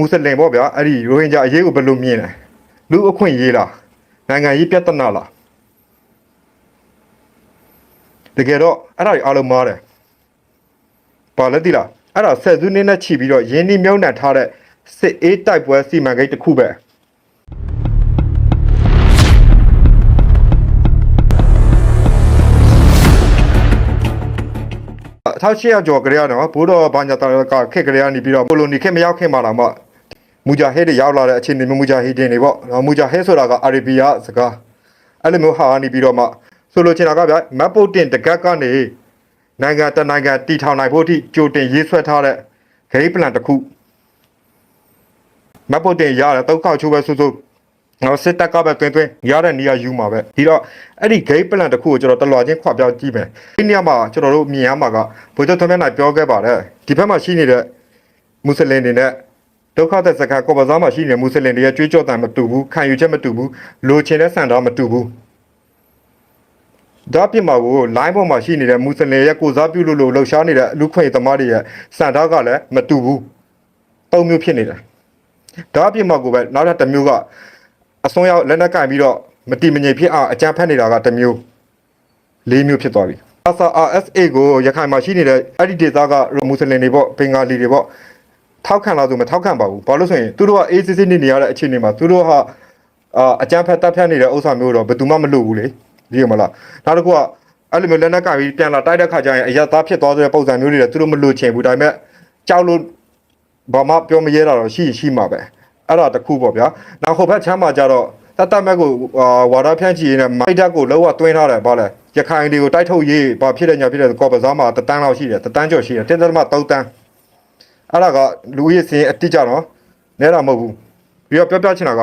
မွတ်စလင်ပေါ့ဗျာအဲ့ဒီရိုဟင်ဂျာအရေးကိုဘယ်လိုမြင်လဲလူအခွင့်ရေးလားနိုင်ငံရေးပြဿနာလားတကယ်တော့အဲ့ဒါတွေအားလုံးမားတယ်ပါလက်တိလားအဲ့ဒါဆက်စုနေနဲ့ခြိပြီးတော့ရင်းနှီးမြုံနှံထားတဲ့စစ်အေးတိုက်ပွဲစီမံကိန်းတစ်ခုပဲအထောက်ရှိရကျော်ကလေးကတော့ဘိုးတော်ဘာညာတာကခက်ကလေးကနေပြီးတော့ပိုလိုနီခက်မရောက်ခင်မှာတော့မှ မူဂျာဟစ်တွေရောက်လာတဲ့အချိန်တွေမူဂျာဟစ်တွေနေပေါ့နော်မူဂျာဟစ်ဆိုတာကအာရေဘီယာစကားအဲ့လိုမျိုးဟာနေပြီးတော့မှဆိုလိုချင်တာကဗျမတ်ပုတ်တင်တကက်ကနေနိုင်ငံတနိုင်ငံတီထောင်နိုင်ဖို့အထိကြိုတင်ရေးဆွဲထားတဲ့ဂိမ်းပလန်တစ်ခုမတ်ပုတ်တင်ရတယ်တောက်ခောက်ချိုးပဲဆူဆူနော်စစ်တပ်ကပဲတွင်တွင်ရတဲ့နေရာယူမှာပဲဒီတော့အဲ့ဒီဂိမ်းပလန်တစ်ခုကိုကျွန်တော်တလွာချင်းခွာပြောင်းကြည့်မယ်ဒီနေရာမှာကျွန်တော်တို့မြင်ရမှာကဘုရားသမဏေပြောခဲ့ပါတယ်ဒီဘက်မှာရှိနေတဲ့မွတ်စလင်တွေနဲ့ ဒုက္ခသက်စကားကော်ပဇာမှာရှိနေတဲ့မွတ်စလင်တွေရဲ့ကြွေးကြော်တံမတူဘူးခံယူချက်မတူဘူးလိုချင်တဲ့စံတော်မတူဘူးဒါပြစ်မှာကို line ပေါ်မှာရှိနေတဲ့မွတ်စလင်ရဲ့ကိုစားပြုလို့လို့လှုပ်ရှားနေတဲ့လူခွင့်သမားတွေရဲ့စံတော်ကလည်းမတူဘူးပုံမျိုးဖြစ်နေတယ်ဒါပြစ်မှာကိုပဲနောက်ထပ်တစ်မျိုးကအစွန်းရောက်လက်နက်ကင်ပြီးတော့မတိမငြိမ်ဖြစ်အောင်အကြမ်းဖက်နေတာကတစ်မျိုးလေးမျိုးဖြစ်သွားပြီ RSA ကိုရခိုင်မှာရှိနေတဲ့အဲ့ဒီဒေသကမွတ်စလင်တွေပေါ့ဘင်္ဂါလီတွေပေါ့ ထောက်ခံလာဆိုမထောက်ခံပါဘူးဘာလို့ဆိုရင်သူတို့က ACC နေနေရတဲ့အခြေအနေမှာသူတို့ဟာအာအကြမ်းဖက်တပ်ဖြတ်နေတဲ့ဥစ္စာမျိုးတော့ဘယ်သူမှမလုပ်ဘူးလေဒီမလားနောက်တစ်ခုကအဲ့လိုမျိုးလက်နက်ကင်ပြီးပြန်လာတိုက်တဲ့ခါကျရင်အရသားဖြစ်သွားတဲ့ပုံစံမျိုးတွေလည်းသူတို့မလို့ချင်ဘူးဒါပေမဲ့ကြောက်လို့ဘာမှပြောမရဲတာတော့ရှိရှိမှာပဲအဲ့ဒါတစ်ခုပေါ့ဗျာနောက်ဟိုဘက်ချမ်းမှာကြတော့တတ်တတ်မဲ့ကိုအာဝါဒဖြန့်ချီရင်းနဲ့မိုက်တက်ကိုလောကတွင်းထားတယ်ဗါလဲရခိုင်တွေကိုတိုက်ထုတ်ရေးဘာဖြစ်တဲ့ညာဖြစ်တဲ့ကော်ပဇာမှာတတန်းလောက်ရှိတယ်တတန်းကျော်ရှိတယ်တင်းသမ3တန်း အဲ့ဒါကလူကြီးစင်အတိကြတော့နဲတာမဟုတ်ဘူးပြီးတော့ပြောပြချင်တာက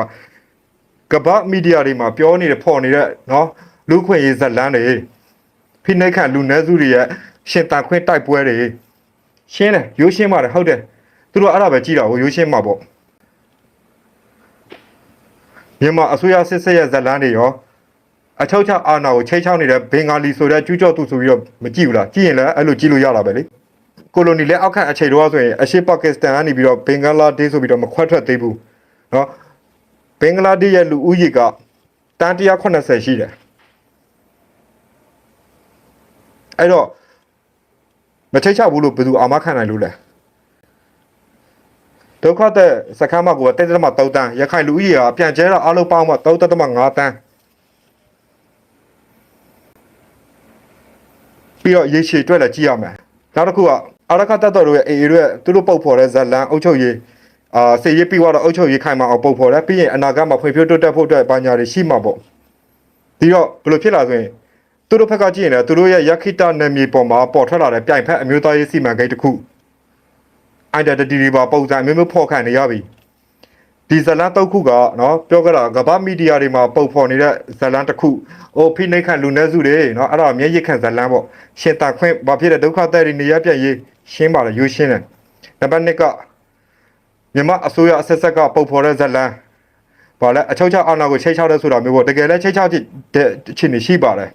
ကမ္ဘာမီဒီယာတွေမှာပြောနေတဲ့ဖော်နေတဲ့နော်လူခွင့်ရေးဇက်လန်းတွေဖိနှိတ်ခန့်လူနည်းစုတွေရဲ့ရှင်တန်ခွင့်တိုက်ပွဲတွေရှင်းတယ်ရိုးရှင်းပါတယ်ဟုတ်တယ်သူတို့အဲ့ဒါပဲကြည်တာကိုရိုးရှင်းမှာပေါ့မြန်မာအစိုးရစစ်စစ်ရဲ့ဇက်လန်းတွေရောအချုပ်ချအာဏာကိုချိတ်ချောက်နေတဲ့ဘင်္ဂါလီဆိုတဲ့ကျူးကျော်သူဆိုပြီးတော့မကြည့်ဘူးလားကြည့်ရင်လည်းအဲ့လိုကြည့်လို့ရတာပဲလေ ကိုလိုနီလက်အောက်ခံအခြေတော်ဆိုရင်အရှေ့ပါကစ္စတန်ကနေပြီးတော့ဘင်္ဂလားဒေ့ရှ်ဆိုပြီးတော့မခွက်ထွက်သေးဘူးနော်ဘင်္ဂလားဒေ့ရှ်ရဲ့လူဦးရေကတန်း180ရှိတယ်အဲ့တော့မထိတ်ချဘူးလို့ဘယ်သူအာမခံနိုင်လို့လဲဒုက္ခတဲ့စခန်းမှာကိုယ်ကတိတ်တမ3တန်းရခိုင်လူဦးရေကပြန်ကျဲတော့အလုံးပေါင်းမှ3.5တန်းပြီးတော့ရေရှည်အတွက်လည်းကြည့်ရမယ်နောက်တစ်ခုက အာရခတ်တက်တော်တို့ရဲ့အေအေတို့ရဲ့သူတို့ပုတ်ဖော်တဲ့ဇလန်အုပ်ချုပ်ရေးအာစေရေးပြီးတော့အုပ်ချုပ်ရေးခိုင်မာအောင်ပုတ်ဖော်တယ်ပြီးရင်အနာဂတ်မှာဖွံ့ဖြိုးတိုးတက်ဖို့အတွက်ဘာညာတွေရှိမှာပေါ့ဒီတော့ဘယ်လိုဖြစ်လာဆိုရင်သူတို့ဘက်ကကြည့်ရင်လည်းသူတို့ရဲ့ယက္ခိတနယ်မြေပေါ်မှာပေါ်ထွက်လာတဲ့ပြိုင်ဖက်အမျိုးသားရေးစီမံကိန်းတစ်ခု identity တွေပါပုံစံမျိုးမျိုးဖော်ခံနေရပြီဒီဇလန်တုတ်ခုကနော်ပြောကြတာကမ္ဘာမီဒီယာတွေမှာပုံဖော်နေတဲ့ဇလန်တစ်ခုဟိုဖိနှိတ်ခန့်လူနည်းစုတွေနော်အဲ့ဒါမျက်ရည်ခံဇလန်ပေါ့ရှင်တာခွင့်ဘာဖြစ်တဲ့ဒုက္ခတဲ့တွေနေရပြည့်ရေး ရှင်းပါလေရိုးရှင်းတယ်နံပါတ်1ကမြန်မာအစိုးရအဆက်ဆက်ကပုံဖော်တဲ့ဇလန်ဘာလဲအချုပ်ချအာဏာကိုချိတ်ချောက်တဲ့ဆိုတာမျိုးပေါ့တကယ်လဲချိတ်ချောက်တဲ့အခြေအနေရှိပါတယ်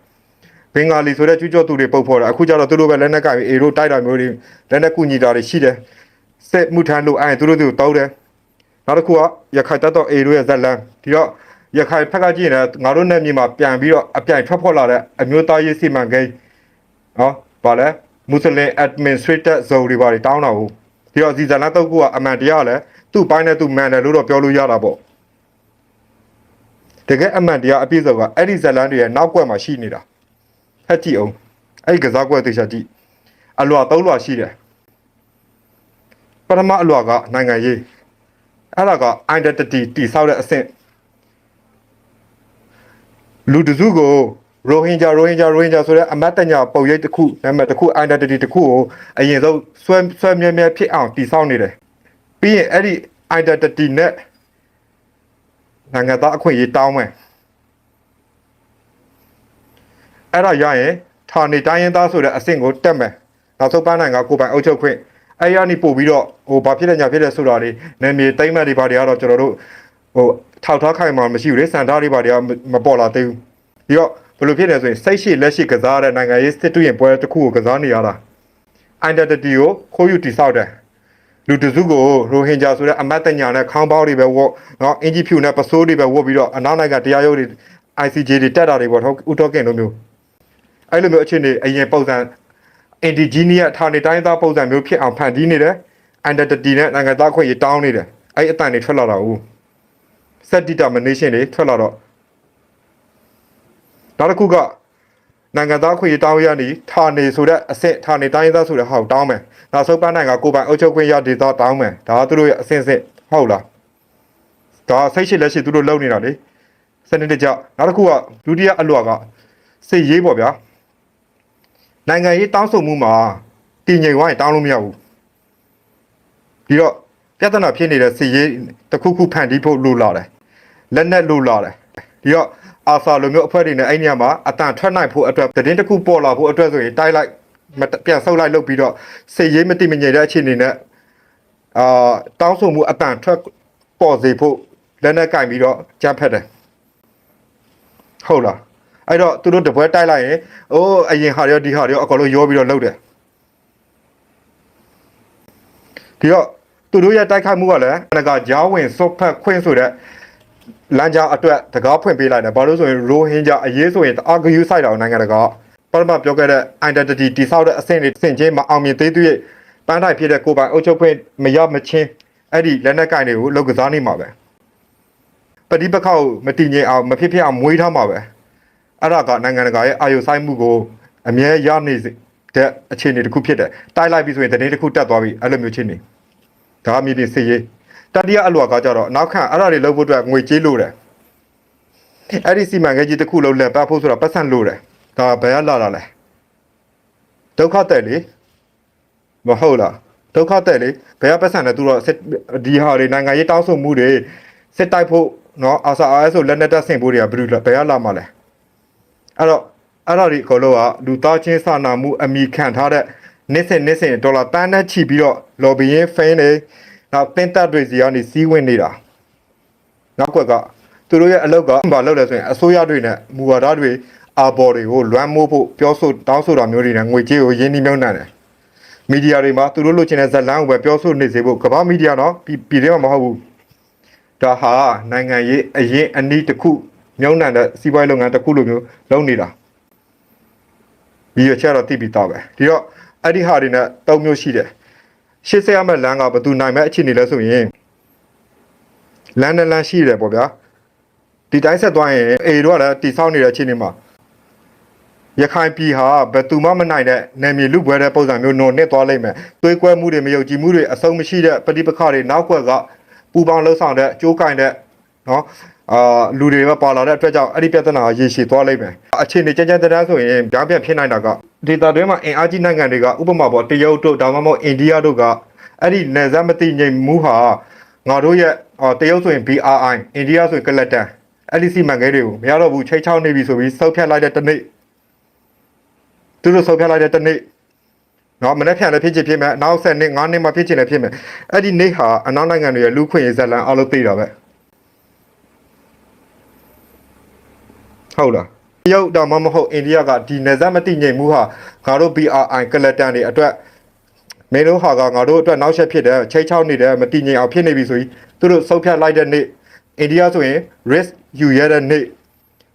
ဘင်္ဂါလီဆိုတဲ့ကျူးကျော်သူတွေပုံဖော်တာအခုကျတော့သူတို့ပဲလက်နက်ကင်အေရိုတိုက်တာမျိုးတွေလက်နက်ကူညီတာတွေရှိတယ်စစ်မှုထမ်းလို့အဲ့သူတို့တို့တောင်းတယ်နောက်တစ်ခုကရခိုင်တပ်တော်အေရိုရဲ့ဇလန်ဒီတော့ရခိုင်ဖက်ကကြည့်ရင်လည်းငါတို့နဲ့မြေမှာပြန်ပြီးတော့အပြိုင်ထွက်ဖော်လာတဲ့အမျိုးသားရေးစီမံကိန်းနော်ဘာလဲ မွတ်စလင် administrator zone တွေပါတွေတောင်းတာဟုတ်ဒီတော့ဒီဇလန်တုတ်ကူကအမှန်တရားလဲသူ့ပိုင်းနဲ့သူ့မှန်တယ်လို့တော့ပြောလို့ရတာပေါ့တကယ်အမှန်တရားအပြည့်စုံကအဲ့ဒီဇလန်တွေရဲ့နောက်ကွယ်မှာရှိနေတာဖက်ကြည့်အောင်အဲ့ဒီကစားကွက်သေချာကြည့်အလွာသုံးလွာရှိတယ်ပထမအလွာကနိုင်ငံရေးအဲ့ဒါက identity တိဆောက်တဲ့အဆင့်လူတစုကို ရိုဟင်ဂျာရိုဟင်ဂျာရိုဟင်ဂျာဆိုတဲ့အမတ်တညာပုံရိပ်တစ်ခုနာမည်တစ်ခု identity တစ်ခုကိုအရင်ဆုံးဆွဲဆွဲမြဲမြဲဖြစ်အောင်တည်ဆောက်နေတယ်ပြီးရင်အဲ့ဒီ identity နဲ့နိုင်ငံသားအခွင့်အရေးတောင်းမယ်အဲ့ဒါရရင်ဌာနေတိုင်းရင်းသားဆိုတဲ့အဆင့်ကိုတက်မယ်နောက်ဆုံးပန်းနိုင်ကကိုပိုင်အုပ်ချုပ်ခွင့်အဲ့ရနေပို့ပြီးတော့ဟိုဘာဖြစ်လဲညာဖြစ်လဲဆိုတာတွေနာမည်တိမ့်မှတ်တွေဘာတွေကတော့ကျွန်တော်တို့ဟိုထောက်ထားခိုင်မှာမရှိဘူးလေစံထားတွေဘာတွေကမပေါ်လာသေးဘူးပြီးတော့ ဘယ်လိုဖြစ်လဲဆိုရင်စိတ်ရှိလက်ရှိကစားတဲ့နိုင်ငံရေးစစ်တူရင်ပွဲတစ်ခုကိုကစားနေရတာ identity ကိုခိုးယူတိဆောက်တယ်လူလူတစုကိုရိုဟင်ဂျာဆိုတဲ့အမတ်တညာနဲ့ခေါင်းပေါင်းတွေပဲဝတ်နော်အင်ဂျီဖြူနဲ့ပစိုးတွေပဲဝတ်ပြီးတော့အနောက်နိုင်ငံတရားရုံးတွေ ICJ တွေတက်တာတွေပေါ့ဟုတ်ဦးတော့ကင်လိုမျိုးအဲ့လိုမျိုးအခြေအနေအရင်ပုံစံ indigenous ဌာနေတိုင်းသားပုံစံမျိုးဖြစ်အောင်ဖန်တီးနေတယ် identity နဲ့နိုင်ငံသားခွင့်ရတောင်းနေတယ်အဲ့အတန်တွေထွက်လာတာဟုတ် set determination တွေထွက်လာတော့ နောက်တစ်ခုကနိုင်ငံသားခွင့်ရတောင်းရနေဌာနေဆိုတဲ့အဆင့်ဌာနေတိုင်းသားဆိုတဲ့ဟာကိုတောင်းမယ်နောက်ဆုံးပန်းနိုင်ငံကိုယ်ပိုင်အုပ်ချုပ်ခွင့်ရဒေသတောင်းမယ်ဒါကသူတို့ရဲ့အဆင့်ဆင့်ဟုတ်လားဒါစိတ်ရှိလက်ရှိသူတို့လုပ်နေတာလေစနစ်တကျနောက်တစ်ခုကဒုတိယအလွတ်ကစိတ်ရေးပေါ့ဗျာနိုင်ငံရေးတောင်းဆိုမှုမှာတည်ငြိမ်သွားရင်တောင်းလို့မရဘူးဒီတော့ပြဿနာဖြစ်နေတဲ့စိတ်ရေးတစ်ခုခုဖန်တီးဖို့လိုလာတယ်လက်နက်လိုလာတယ်ဒီတော့ အာဆာလိုမျိုးအဖွဲ့တွေနဲ့အဲ့နေရာမှာအတန်ထွက်နိုင်ဖို့အတွက်သတင်းတစ်ခုပေါ်လာဖို့အတွက်ဆိုရင်တိုက်လိုက်မတပြန်ဆုပ်လိုက်လုပ်ပြီးတော့စိတ်ရေးမတိမငြိမ်တဲ့အခြေအနေနဲ့အာတောင်းဆိုမှုအတန်ထွက်ပေါ်စေဖို့လက်နက်ကင်ပြီးတော့ကြမ်းဖက်တယ်ဟုတ်လားအဲ့တော့သူတို့တပွဲတိုက်လိုက်ရင်အိုးအရင်ဟာရောဒီဟာရောအကောင်လုံးရောပြီးတော့လှုပ်တယ်ဒီတော့သူတို့ရဲ့တိုက်ခိုက်မှုကလည်းအနကဂျားဝင်စုတ်ဖက်ခွင့်ဆိုတဲ့ လမ်းကြောင်းအတွက်တကားဖွင့်ပေးလိုက်တယ်ဘာလို့ဆိုရင်ရိုဟင်ဂျာအရေးဆိုရင်တအားဂယူဆိုင်တာကိုနိုင်ငံတကာပထမပြောခဲ့တဲ့ identity တိဆောက်တဲ့အဆင့်တွေဆင့်ချင်းမအောင်မြင်သေးသေးရဲ့ပန်းတိုင်ဖြစ်တဲ့ကိုယ်ပိုင်အုပ်ချုပ်ခွင့်မရမချင်းအဲ့ဒီလက်နက်ကင်တွေကိုလောက်ကစားနေမှာပဲပဋိပက္ခကိုမတည်ငြိမ်အောင်မဖြစ်ဖြစ်အောင်မွေးထားမှာပဲအဲ့ဒါကနိုင်ငံတကာရဲ့အာရုံစိုက်မှုကိုအမြဲရနေစေတဲ့အခြေအနေတစ်ခုဖြစ်တယ်တိုက်လိုက်ပြီဆိုရင်တနေ့တစ်ခုတက်သွားပြီအဲ့လိုမျိုးချင်းနေဒါကမြေပြင်စစ်ရေး တတိယအလွာကကြတော့နောက်ခံအဲ့ဒါတွေလုပ်ဖို့အတွက်ငွေကြေးလိုတယ်အဲ့ဒီစီမံကိန်းကြီးတစ်ခုလုံးလက်ပတ်ဖို့ဆိုတာပတ်စံလိုတယ်ဒါဘယ်ကလာတာလဲဒုက္ခတဲ့လေမဟုတ်လားဒုက္ခတဲ့လေဘယ်ကပတ်စံလဲသူတော့စစ်ဒီဟာတွေနိုင်ငံရေးတောင်းဆိုမှုတွေစစ်တိုက်ဖို့နော်အာဆာအာအက်ဆိုလက်နက်တပ်ဆင်ဖို့တွေကဘယ်လိုလဲဘယ်ကလာမှလဲအဲ့တော့အဲ့ဒါဒီအကုန်လုံးကလူသားချင်းစာနာမှုအမိခံထားတဲ့နှစ်စဉ်နှစ်စဉ်ဒေါ်လာတန်းနဲ့ချီပြီးတော့ lobbying fan တွေ နောက်တင်တက်တွေစီကနေစီးဝင်နေတာနောက်ကွက်ကသူတို့ရဲ့အလုပ်ကဘာလုပ်လဲဆိုရင်အစိုးရတွေနဲ့မူဝါဒတွေအာဘော်တွေကိုလွမ်းမိုးဖို့ပြောဆိုတောင်းဆိုတာမျိုးတွေနဲ့ငွေကြေးကိုရင်းနှီးမြှုပ်နှံတယ်မီဒီယာတွေမှာသူတို့လုပ်ချင်တဲ့ဇာတ်လမ်းကိုပဲပြောဆိုနေစေဖို့ကမ္ဘာမီဒီယာတော့ပြည်ပြည်ထဲမှာမဟုတ်ဘူးဒါဟာနိုင်ငံရေးအရင်အနည်းတစ်ခုမြုံနှံတဲ့စီးပွားရေးလုပ်ငန်းတစ်ခုလိုမျိုးလုပ်နေတာဒီရချက်တော့တိပြီးသားပဲဒီတော့အဲ့ဒီဟာတွေနဲ့တုံမျိုးရှိတယ် ရှစ်ဆက်ရမယ့်လမ်းကဘယ်သူနိုင်မဲ့အခြေအနေလဲဆိုရင်လမ်းနဲ့လမ်းရှိတယ်ပေါ့ဗျာဒီတိုင်းဆက်သွားရင်အေတို့ကလည်းတိဆောက်နေတဲ့အခြေအနေမှာရခိုင်ပြည်ဟာဘယ်သူမှမနိုင်တဲ့နယ်မြေလူပွဲတဲ့ပုံစံမျိုးနုံနှစ်သွားလိမ့်မယ်သွေးကွဲမှုတွေမယုံကြည်မှုတွေအဆုံးမရှိတဲ့ပဋိပက္ခတွေနောက်ကွက်ကပူပေါင်းလှုပ်ဆောင်တဲ့အကျိုးကင်တဲ့နော်အာလူတွေပဲပါလာတဲ့အတွက်ကြောင့်အဲ့ဒီပြဿနာကရေရှည်သွားလိမ့်မယ်အခြေအနေကြမ်းကြမ်းတမ်းဆိုရင်ကြားပြတ်ဖြစ်နိုင်တာက ဒေတာတွင်းမှာအင်အားကြီးနိုင်ငံတွေကဥပမာပေါ်တရုတ်တို့ဒါမှမဟုတ်အိန္ဒိယတို့ကအဲ့ဒီနယ်စပ်မတိငြိမ်မှုဟာငါတို့ရဲ့အော်တရုတ်ဆိုရင် BRI အိန္ဒိယဆိုရင်ကလတန်အဲ့ဒီစီမံကိန်းတွေကိုမရတော့ဘူးချိတ်ချောက်နေပြီဆိုပြီးစောက်ဖြတ်လိုက်တဲ့တနေ့သူတို့စောက်ဖြတ်လိုက်တဲ့တနေ့နော်မနေ့ဖြန်လည်းဖြစ်ချင်ဖြစ်မယ်နောက်ဆက်နှစ်9နှစ်မှဖြစ်ချင်လည်းဖြစ်မယ်အဲ့ဒီနေ့ဟာအနောက်နိုင်ငံတွေရဲ့လူခွင့်ရေးဇာတ်လမ်းအလုပ်သိတာပဲဟုတ်လား တရုတ်တော့မမဟုတ်အိန္ဒိယကဒီနယ်စပ်မတိငြိမ်မှုဟာငါတို့ BRI ကလတန်တွေအတွက်မင်းတို့ဟာကငါတို့အတွက်နောက်ဆက်ဖြစ်တယ်ချိတ်ချောက်နေတယ်မတိငြိမ်အောင်ဖြစ်နေပြီဆိုပြီးသူတို့စောက်ဖြတ်လိုက်တဲ့နေ့အိန္ဒိယဆိုရင် risk ယူရတဲ့နေ့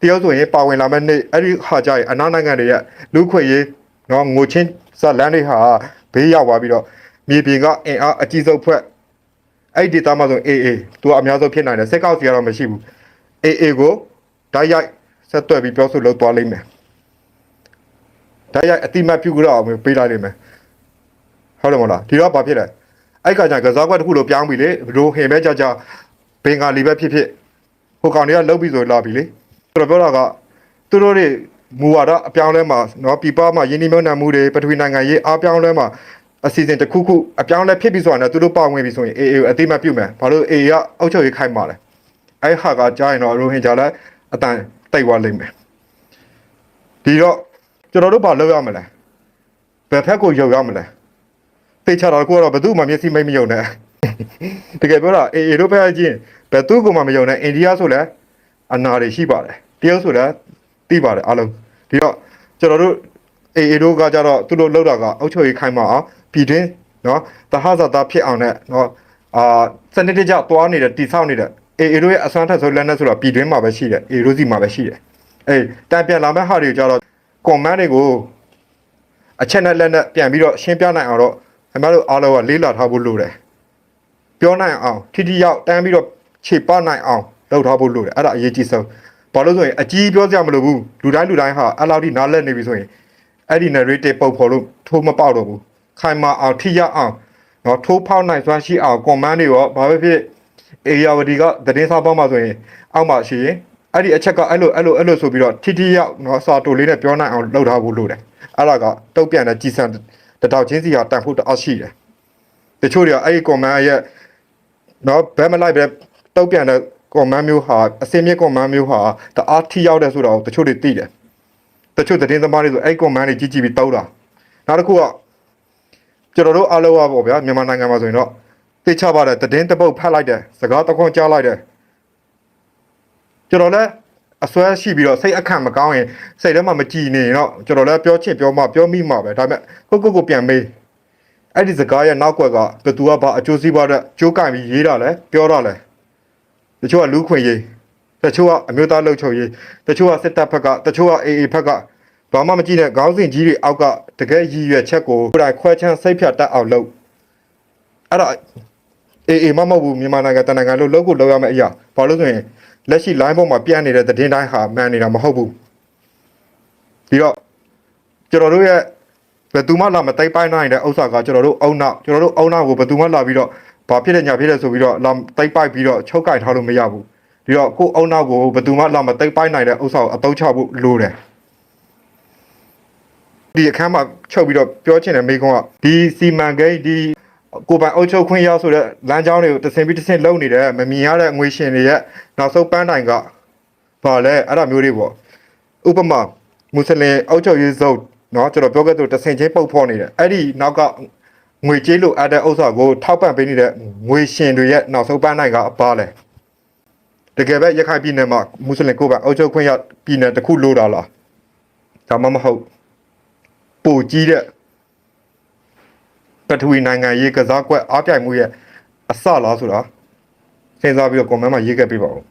တရုတ်ဆိုရင်ပါဝင်လာမဲ့နေ့အဲ့ဒီဟာကြရင်အနောက်နိုင်ငံတွေရဲ့လူခွင့်ရေးနော်ငိုချင်းဇာတ်လမ်းတွေဟာဘေးရောက်သွားပြီးတော့မြေပြင်ကအင်အားအကြီးဆုံးဖွဲ့အဲ့ဒီဒေတာမှာဆို AA သူကအများဆုံးဖြစ်နိုင်တယ်စက်ကောက်စီကတော့မရှိဘူး AA ကိုဓာတ်ရိုက် ဆက်သွယ်ပြီးပြောဆိုလုပ်သွားလိမ့်မယ်ဓာတ်ရိုက်အတိမတ်ပြုကြတော့အောင်ပေးလိုက်လိမ့်မယ်ဟုတ်တယ်မဟုတ်လားဒီတော့ဘာဖြစ်လဲအဲ့ခါကျရင်ကစားကွက်တစ်ခုလိုပြောင်းပြီလေရိုဟင်ပဲကြာကြာဘင်္ဂါလီပဲဖြစ်ဖြစ်ဟိုကောင်တွေကလှုပ်ပြီးဆိုလာပြီလေသူတို့ပြောတာကသူတို့တွေမူဝါဒအပြောင်းလဲမှာနော်ပြည်ပမှာယင်းနှိမ့်နှံမှုတွေပထဝီနိုင်ငံရေးအားပြောင်းလဲမှာအစီအစဉ်တစ်ခုခုအပြောင်းလဲဖြစ်ပြီးဆိုတာနဲ့သူတို့ပါဝင်ပြီဆိုရင်အေအေကိုအတိမတ်ပြုမယ်ဘာလို့အေကအုတ်ချုပ်ရေးခိုင်းမှာလဲအဲ့ဟာကကြားရင်တော့ရိုဟင်ဂျာလည်းအတန်တိတ်သွားလိမ့်မယ်ဒီတော့ကျွန်တော်တို့ဘာလုပ်ရမလဲဘယ်ဖက်ကိုရောက်ရမလဲသိချတာကိုတော့ဘယ်သူမှမျက်စိမိတ်မယုံနဲ့တကယ်ပြောတာအေအေတို့ဖက်ချင်းဘယ်သူကမှမယုံနဲ့အိန္ဒိယဆိုလည်းအနာတွေရှိပါတယ်တရုတ်ဆိုလည်းသိပါတယ်အားလုံးဒီတော့ကျွန်တော်တို့အေအေတို့ကကြတော့သူတို့လောက်တာကအုတ်ချုပ်ရေးခိုင်းမှာအောင်ပြည်တွင်းနော်တဟဇာတာဖြစ်အောင်နဲ့နော်အာစနစ်တကျသွားနေတဲ့တိဆောက်နေတဲ့ အေအေတို့ရဲ့အစွမ်းထက်ဆိုလက်နဲ့ဆိုတော့ပြည်တွင်းမှာပဲရှိတယ်အေရိုစီမှာပဲရှိတယ်အေးတန်ပြန်လာမဲ့ဟာတွေကြတော့ comment တွေကိုအချက်နဲ့လက်နဲ့ပြန်ပြီးတော့ရှင်းပြနိုင်အောင်တော့ခင်ဗျားတို့အားလုံးကလေးလာထားဖို့လိုတယ်ပြောနိုင်အောင်ထိထိရောက်တန်းပြီးတော့ခြေပနိုင်အောင်လုပ်ထားဖို့လိုတယ်အဲ့ဒါအရေးကြီးဆုံးဘာလို့ဆိုရင်အကြီးပြောစရာမလိုဘူးလူတိုင်းလူတိုင်းဟာအဲ့လောက်ထိနားလက်နေပြီဆိုရင်အဲ့ဒီ narrative ပုံဖော်လို့ထိုးမပေါက်တော့ဘူးခိုင်မာအောင်ထိရအောင်နော်ထိုးဖောက်နိုင်စွမ်းရှိအောင် comment တွေရောဘာပဲဖြစ် အေယာဝတီကသတင်းစာပေါက်မှာဆိုရင်အောက်မှာရှိရင်အဲ့ဒီအချက်ကအဲ့လိုအဲ့လိုအဲ့လိုဆိုပြီးတော့ထိထိရောက်နော်စာတိုလေးနဲ့ပြောနိုင်အောင်လုပ်ထားဖို့လိုတယ်အဲ့ဒါကတုတ်ပြန်တဲ့ကြီးစံတစ်တောက်ချင်းစီဟာတန်ဖို့တအားရှိတယ်တချို့တွေကအဲ့ဒီ comment ရဲ့နော်ဘယ်မလိုက်ပဲတုတ်ပြန်တဲ့ comment မျိုးဟာအစင်းမြင့် comment မျိုးဟာတအားထိရောက်တဲ့ဆိုတာကိုတချို့တွေသိတယ်တချို့သတင်းသမားတွေဆိုအဲ့ comment တွေကြီးကြီးပြီးတောက်တာနောက်တစ်ခုကကျွန်တော်တို့အားလုံးကပေါ့ဗျာမြန်မာနိုင်ငံမှာဆိုရင်တော့ သိချပါတယ်သတင်းတစ်ပုတ်ဖတ်လိုက်တယ်စကားတစ်ခွန်းကြားလိုက်တယ်ကျွန်တော်လည်းအစွဲရှိပြီးတော့စိတ်အခန့်မကောင်းရင်စိတ်ထဲမှာမကြည်နေရင်တော့ကျွန်တော်လည်းပြောချင်ပြောမှပြောမိမှာပဲဒါပေမဲ့ကိုကိုကိုပြန်မေးအဲ့ဒီစကားရဲ့နောက်ကွက်ကဘယ်သူကဘာအကျိုးစီးပွားတဲ့ကြိုးကင်ပြီးရေးတာလဲပြောတာလဲတချို့ကလူခွင့်ရေးတချို့ကအမျိုးသားလှုပ်ချုပ်ရေးတချို့ကစစ်တပ်ဘက်ကတချို့ကအေအေဘက်ကဘာမှမကြည့်တဲ့ခေါင်းစဉ်ကြီးတွေအောက်ကတကယ်ရည်ရွယ်ချက်ကိုကိုယ်တိုင်ခွဲချမ်းစိတ်ဖြတ်တတ်အောင်လုပ်အဲ့ဒါ အေအေမမဟုတ်ဘူးမြန်မာနိုင်ငံတနိုင်ငံလို့လုပ်ကိုလုပ်ရမယ့်အရာဘာလို့ဆိုရင်လက်ရှိ line ပေါ်မှာပြန့်နေတဲ့သတင်းတိုင်းဟာမှန်နေတာမဟုတ်ဘူးပြီးတော့ကျွန်တော်တို့ရဲ့ဘယ်သူမှလာမတိုက်ပိုင်းနိုင်တဲ့ဥစ္စာကကျွန်တော်တို့အုံနောက်ကျွန်တော်တို့အုံနောက်ကိုဘယ်သူမှလာပြီးတော့ဘာဖြစ်တဲ့ညာဖြစ်တဲ့ဆိုပြီးတော့လာတိုက်ပိုက်ပြီးတော့ချုပ်ကင်ထားလို့မရဘူးပြီးတော့ကိုယ်အုံနောက်ကိုဘယ်သူမှလာမတိုက်ပိုင်းနိုင်တဲ့ဥစ္စာကိုအသုံးချဖို့လိုတယ်ဒီအခန်းမှာချုပ်ပြီးတော့ပြောချင်တဲ့မိကုန်းကဒီစီမံကိန်းဒီ ကိုယ်ပိုင်အုပ်ချုပ်ခွင့်ရဆိုတဲ့လမ်းကြောင်းတွေကိုတစ်ဆင့်ပြီးတစ်ဆင့်လုံနေတဲ့မမြင်ရတဲ့ငွေရှင်တွေရဲ့နောက်ဆုံးပန်းတိုင်ကဘာလဲအဲ့ဒါမျိုးတွေပေါ့ ဥပမာမွတ်စလင်အုပ်ချုပ်ရေးစုပ်เนาะကျွန်တော်ပြောခဲ့သလိုတဆင်ချင်းပုတ်ဖော်နေတယ်အဲ့ဒီနောက်ကငွေကြေးလိုအပ်တဲ့ဥစ္စာကိုထောက်ပံ့ပေးနေတဲ့ငွေရှင်တွေရဲ့နောက်ဆုံးပန်းနိုင်ကအပါလဲတကယ်ပဲရခိုင်ပြည်နယ်မှာမွတ်စလင်ကိုယ်ပိုင်အုပ်ချုပ်ခွင့်ရပြည်နယ်တစ်ခုလိုတာလားဒါမှမဟုတ်ပိုကြီးတဲ့ ပထဝီနိုင်ငံရေးကစားကွက်အားပြိုင်မှုရဲ့အစလားဆိုတာစဉ်းစားပြီးတော့ comment မှာရေးခဲ့ပေးပါဦး